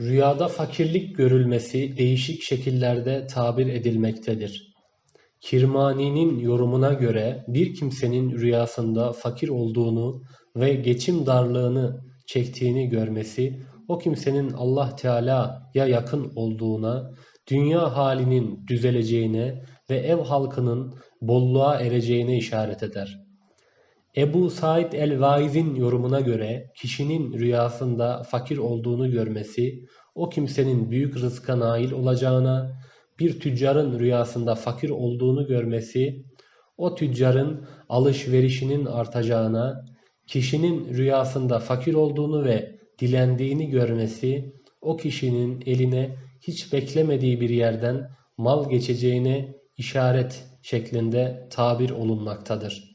Rüyada fakirlik görülmesi değişik şekillerde tabir edilmektedir. Kirmani'nin yorumuna göre bir kimsenin rüyasında fakir olduğunu ve geçim darlığını çektiğini görmesi o kimsenin Allah Teala'ya yakın olduğuna, dünya halinin düzeleceğine ve ev halkının bolluğa ereceğine işaret eder. Ebu Said el-Vaiz'in yorumuna göre kişinin rüyasında fakir olduğunu görmesi o kimsenin büyük rızka nail olacağına, bir tüccarın rüyasında fakir olduğunu görmesi o tüccarın alışverişinin artacağına, kişinin rüyasında fakir olduğunu ve dilendiğini görmesi o kişinin eline hiç beklemediği bir yerden mal geçeceğine işaret şeklinde tabir olunmaktadır.